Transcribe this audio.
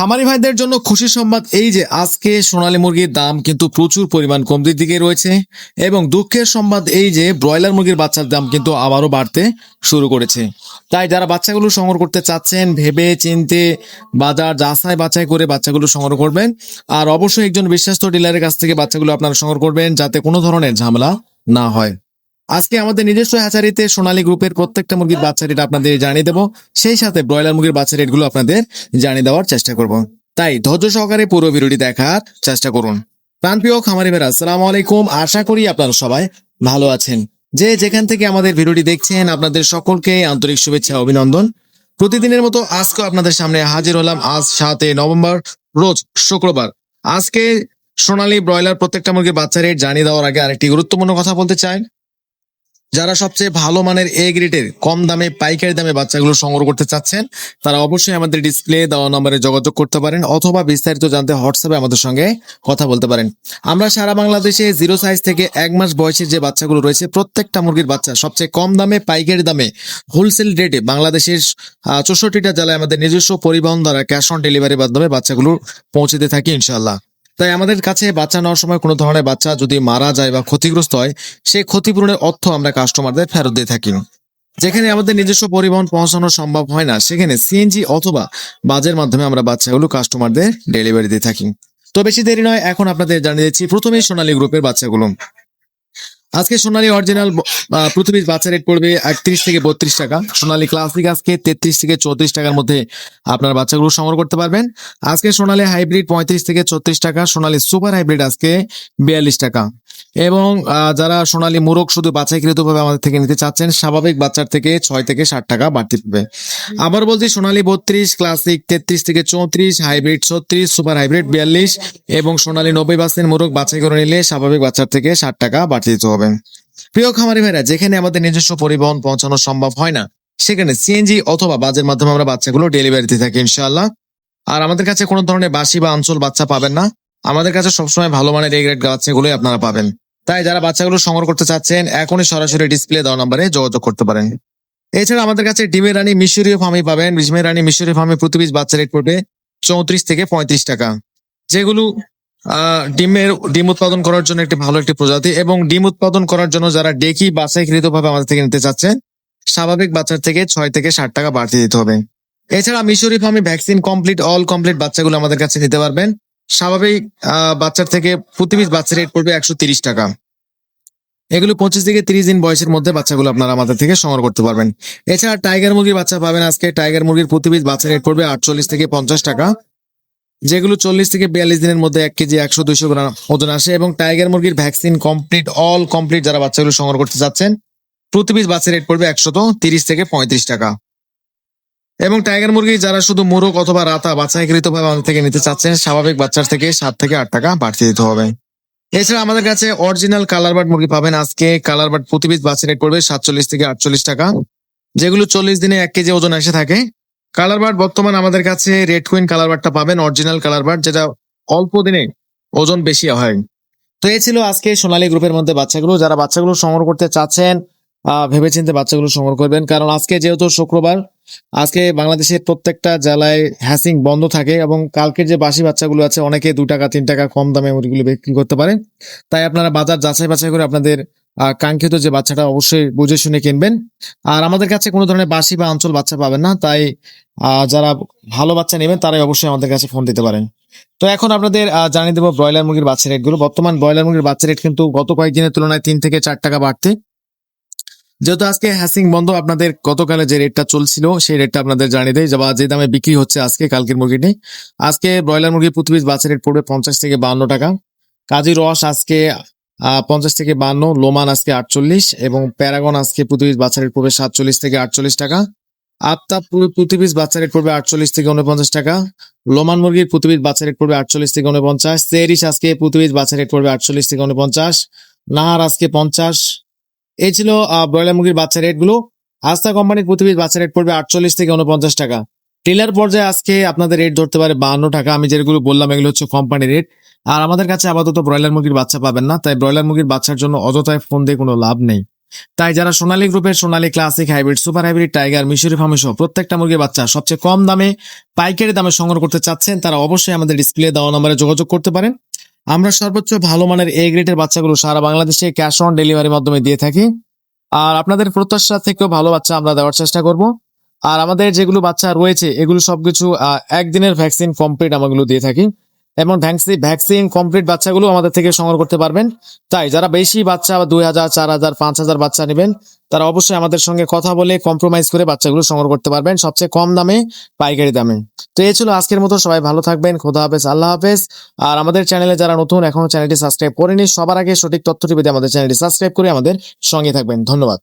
খামারি ভাইদের জন্য খুশি সংবাদ এই যে আজকে সোনালী মুরগির দাম কিন্তু প্রচুর পরিমাণ কমতির দিকে রয়েছে এবং দুঃখের সংবাদ এই যে ব্রয়লার মুরগির বাচ্চার দাম কিন্তু আবারও বাড়তে শুরু করেছে। তাই যারা বাচ্চাগুলো সংগ্রহ করতে চাচ্ছেন, ভেবে চিনতে বাজার যাচাই বাছাই করে বাচ্চাগুলো সংগ্রহ করবেন আর অবশ্যই একজন বিশ্বস্ত ডিলারের কাছ থেকে বাচ্চাগুলো আপনারা সংগ্রহ করবেন যাতে কোনো ধরনের ঝামেলা না হয়। আজকে আমাদের নিজস্ব হ্যাচারিতে সোনালী গ্রুপের প্রত্যেকটা মুরগির বাচ্চা রেট আপনাদের জানিয়ে দেবো। সেই সাথে ব্রয়লার মুরগির বাচ্চা রেটগুলো আপনাদের জানিয়ে দেওয়ার চেষ্টা করব। তাই ধৈর্য সহকারে পুরো ভিডিওটি দেখার চেষ্টা করুন। প্রাণপ্রিয় খামারি বেরা আসসালামু আলাইকুম। আশা করি আপনারা সবাই ভালো আছেন। যে যেখান থেকে আমাদের ভিডিওটি দেখছেন, আপনাদের সকলকে আন্তরিক শুভেচ্ছা অভিনন্দন। প্রতিদিনের মতো আজকে আপনাদের সামনে হাজির হলাম আজ সাতে নভেম্বর, রোজ শুক্রবার। আজকে সোনালী ব্রয়লার প্রত্যেকটা মুরগির বাচ্চা রেট জানিয়ে দেওয়ার আগে আরেকটি গুরুত্বপূর্ণ কথা বলতে চাই। যারা সবচেয়ে ভালো মানের এ গ্রেডের কম দামে, পাইকারি দামে বাচ্চাগুলো সংগ্রহ করতে চাচ্ছেন, তারা অবশ্যই আমাদের ডিসপ্লে দেওয়া নম্বরে যোগাযোগ করতে পারেন অথবা বিস্তারিত জানতে হোয়াটসঅ্যাপে আমাদের সঙ্গে কথা বলতে পারেন। আমরা সারা বাংলাদেশে জিরো সাইজ থেকে এক মাস বয়সের যে বাচ্চাগুলো রয়েছে, প্রত্যেকটা মুরগির বাচ্চা সবচেয়ে কম দামে, পাইকারি দামে হোলসেল রেটে বাংলাদেশের চৌষট্টিটা জেলায় আমাদের নিজস্ব পরিবহন দ্বারা ক্যাশ অন ডেলিভারির মাধ্যমে বাচ্চাগুলো পৌঁছতে থাকি ইনশাল্লাহ তাই আমাদের কাছে বাচ্চা নেওয়ার সময় কোনো ধরনের বাচ্চা যদি মারা যায় বা ক্ষতিগ্রস্ত হয় সেই ক্ষতিপূরণের অর্থ আমরা কাস্টমারদের ফেরত দিয়ে থাকি। যেখানে আমাদের নিজস্ব পরিবহন পৌঁছানো সম্ভব হয় না, সেখানে সিএনজি অথবা বাজের মাধ্যমে আমরা বাচ্চাগুলো কাস্টমারদের ডেলিভারি দিয়ে থাকি। তো বেশি দেরি নয়, এখন আপনাদের জানিয়ে দিচ্ছি প্রথমেই সোনালী গ্রুপের বাচ্চাগুলো। আজকে সোনালী অরিজিনাল পৃথিবীর বাচ্চা রেট পড়বে একত্রিশ থেকে বত্রিশ টাকা। সোনালী ক্লাসিক আজকে তেত্রিশ থেকে চৌত্রিশ টাকার মধ্যে আপনার বাচ্চাগুলো সংগ্রহ করতে পারবেন। আজকে সোনালী হাইব্রিড পঁয়ত্রিশ থেকে ছত্রিশ টাকা, সোনালী সুপার হাইব্রিড আজকে বিয়াল্লিশ টাকা। এবং যারা সোনালী মুরগ শুধু বাছাইকৃত ভাবে আমাদের থেকে নিতে চাচ্ছেন স্বাভাবিক বাচ্চার থেকে ছয় থেকে ষাট টাকা বাড়তি পাবে। আবার বলছি সোনালী বত্রিশ ক্লাসিক তেত্রিশ থেকে চৌত্রিশ হাইব্রিড ছত্রিশ সুপার হাইব্রিড বিয়াল্লিশ এবং সোনালী নব্বই পার্সেন্ট মোরগ বাছাই করে নিলে স্বাভাবিক বাচ্চার থেকে ষাট টাকা বাড়তি দিতে হবে। প্রিয় খামারি ভাইরা যেখানে আমাদের নিজস্ব পরিবহন পৌঁছানো সম্ভব হয় না সেখানে সিএনজি অথবা বাজের মাধ্যমে আমরা বাচ্চাগুলো ডেলিভারি দিতে থাকি ইনশাআল্লাহ। আর আমাদের কাছে কোনো ধরনের বাসি বা অঞ্চল বাচ্চা পাবেন না আমাদের কাছে সবসময় ভালো মানের এই গ্রেড বাচ্চাগুলোই আপনারা পাবেন। তাই যারা বাচ্চাগুলো সংগ্রহ করতে চাচ্ছেন, এখনই সরাসরি ডিসপ্লে দেওয়া নম্বরে যোগাযোগ করতে পারেন। এছাড়া আমাদের কাছে ডিমের রানী মিশরীয় ফার্মে পাবেন। ডিমের রানী মিশরীয় ফার্মে প্রতি পিস বাচ্চা রেট পড়বে চৌত্রিশ থেকে পঁয়ত্রিশ টাকা। যেগুলো ডিমের, ডিম উৎপাদন করার জন্য একটি ভালো একটি প্রজাতি এবং ডিম উৎপাদন করার জন্য যারা ডেকি বাছাইকৃত ভাবে আমাদের থেকে নিতে চাচ্ছেন, স্বাভাবিক বাচ্চার থেকে ছয় থেকে ষাট টাকা বাড়তি দিতে হবে। এছাড়া মিশরি ফার্মে ভ্যাকসিন কমপ্লিট অল কমপ্লিট বাচ্চাগুলো আমাদের কাছে নিতে পারবেন। স্বাভাবিক বাচ্চার থেকে প্রতি পিস বাচ্চা রেট পড়বে একশো তিরিশ টাকা। এগুলো পঁচিশ থেকে তিরিশ দিন বয়সের মধ্যে বাচ্চাগুলো আপনারা আমাদের থেকে সংগ্রহ করতে পারবেন। এছাড়া টাইগার মুরগির বাচ্চা পাবেন আজকে। টাইগার মুরগির প্রতি বাচ্চা রেট পড়বে আটচল্লিশ থেকে পঞ্চাশ টাকা। যেগুলো চল্লিশ থেকে বিয়াল্লিশ দিনের মধ্যে এক কেজি একশো দুইশো গ্রাম ওজন আসে এবং টাইগার মুরগির ভ্যাকসিন কমপ্লিট অল কমপ্লিট যারা বাচ্চাগুলো সংগ্রহ করতে চাচ্ছেন প্রতি বাচ্চা রেট পড়বে একশত তিরিশ থেকে পঁয়ত্রিশ টাকা। এবং টাইগার মুরগি যারা শুধু মোরগ অথবা রাতা বাচ্চাকৃত ভাবে আমাদের থেকে নিতে চাচ্ছেন, স্বাভাবিক বাচ্চার থেকে সাত থেকে আট টাকা বাড়তি দিতে হবে। এছাড়া আমাদের কাছে অরিজিনাল কালার বার্ড মুরগি পাবেন। আজকে কালার বার্ড প্রতি পিস বাচ্চা রেট পড়বে সাতচল্লিশ থেকে আটচল্লিশ টাকা। যেগুলো চল্লিশ দিনে এক কেজি ওজন এসে থাকে। কালার বার্ড বর্তমান আমাদের কাছে রেড কুইন কালার বার্ডটা পাবেন অরিজিনাল কালার বার্ড যেটা অল্প দিনে ওজন বেশি হয়। তো এই ছিল আজকে সোনালী গ্রুপের মধ্যে বাচ্চাগুলো। যারা বাচ্চাগুলো সংগ্রহ করতে চাচ্ছেন ভেবেচিন্তে বাচ্চাগুলো সংগ্রহ করবেন। কারণ আজকে যেহেতু শুক্রবার আজকে বাংলাদেশের প্রত্যেকটা জেলায় হ্যাসিং বন্ধ থাকে এবং কালকের যে বাসি বাচ্চাগুলো আছে, অনেকে দু টাকা, তিন টাকা কম দামে মুরগিগুলো বিক্রি করতে পারে। তাই আপনারা বাজার যাচাই বাছাই করে আপনাদের কাঙ্ক্ষিত যে বাচ্চাটা অবশ্যই বুঝে শুনে কিনবেন। আর আমাদের কাছে কোনো ধরনের বাসি বা অঞ্চল বাচ্চা পাবেন না, তাই যারা ভালো বাচ্চা নেবেন তারাই অবশ্যই আমাদের কাছে ফোন দিতে পারেন। তো এখন আপনাদের জানিয়ে দেবো ব্রয়লার মুরগির বাচ্চা রেটগুলো। বর্তমান ব্রয়লার মুরগির বাচ্চা রেট কিন্তু গত কয়েকদিনের তুলনায় তিন থেকে চার টাকা বাড়তে যেহেতু আজকে হ্যাসিং বন্ধ, আপনাদের গতকালে যে রেটটা চলছিল, সেই রেটটা আপনাদের জানিয়ে দেয় বা যে দামে বিক্রি হচ্ছে আজকে, কালকের মুরগিটি আজকে ব্রয়লার মুরগির প্রতি পিস বাচ্চা রেট পড়বে পঞ্চাশ থেকে বান্ন টাকা। কাজী রস আজকে পঞ্চাশ থেকে বান্ন লোমান আজকে আটচল্লিশ এবং প্যারাগন আজকে প্রতি পিস বাচ্চা রেট পড়বে সাতচল্লিশ থেকে আটচল্লিশ টাকা। আফতাব পুরো- প্রতি বাচ্চা রেট পড়বে আটচল্লিশ থেকে উনপঞ্চাশ টাকা। লোমান মুরগির প্রতি পিস বাচ্চা রেট পড়বে আটচল্লিশ থেকে উনপঞ্চাশ সেরিস আজকে প্রতি পিস বাচ্চা রেট পড়বে আটচল্লিশ থেকে উনপঞ্চাশ নাহার আজকে পঞ্চাশ। এই ছিল ব্রয়লার মুরগির বাচ্চা রেটগুলো আস্থা কোম্পানির প্রতি বাচ্চা রেট পড়বে আটচল্লিশ থেকে উনপঞ্চাশ টাকা। টেলার পর্যায়ে আজকে আপনাদের রেট ধরতে পারে বাহান্ন টাকা। আমি যেগুলো বললাম, এগুলো হচ্ছে কোম্পানি রেট আর আমাদের কাছে আপাতত ব্রয়লার মুরগির বাচ্চা পাবেন না, তাই ব্রয়লার মুরগির বাচ্চার জন্য অযথায় ফোন দিয়ে কোনো লাভ নেই। তাই যারা সোনালী গ্রুপের Sonali classic hybrid super hybrid tiger মিশরি ফার্মি প্রত্যেকটা মুরগির বাচ্চা সবচেয়ে কম দামে, পাইকারি দামে সংগ্রহ করতে চাচ্ছেন, তারা অবশ্যই আমাদের ডিসপ্লে দেওয়া নম্বরে যোগাযোগ করতে পারেন। আমরা সর্বোচ্চ ভালো মানের এ গ্রেডের বাচ্চাগুলো সারা বাংলাদেশে ক্যাশ অন ডেলিভারির মাধ্যমে দিয়ে থাকি। আর আপনাদের প্রত্যাশা থেকেও ভালো বাচ্চা আমরা দেওয়ার চেষ্টা করব। আর আমাদের যেগুলো বাচ্চা রয়েছে, এগুলো সবকিছু একদিনের ভ্যাকসিন কমপ্লিট আমাগুলো দিয়ে থাকি। এবং ভ্যাকসিন ভ্যাকসিন কমপ্লিট বাচ্চাগুলো আমাদের থেকে সংগ্রহ করতে পারবেন। তাই যারা বেশি বাচ্চা দুই হাজার, চার হাজার, পাঁচ হাজার বাচ্চা নেবেন তারা অবশ্যই আমাদের সঙ্গে কথা বলে কম্প্রোমাইজ করে বাচ্চাগুলো সংগ্রহ করতে পারবেন সবচেয়ে কম দামে, পাইকারি দামে। তো এই ছিল আজকের মতো, সবাই ভালো থাকবেন, খোদা হাফেজ, আল্লাহ হাফেজ। আর আমাদের চ্যানেলে যারা নতুন, এখনও চ্যানেলটি সাবস্ক্রাইব করেনি, সবার আগে সঠিক তথ্যটি পেতে আমাদের চ্যানেলটি সাবস্ক্রাইব করে আমাদের সঙ্গে থাকবেন। ধন্যবাদ।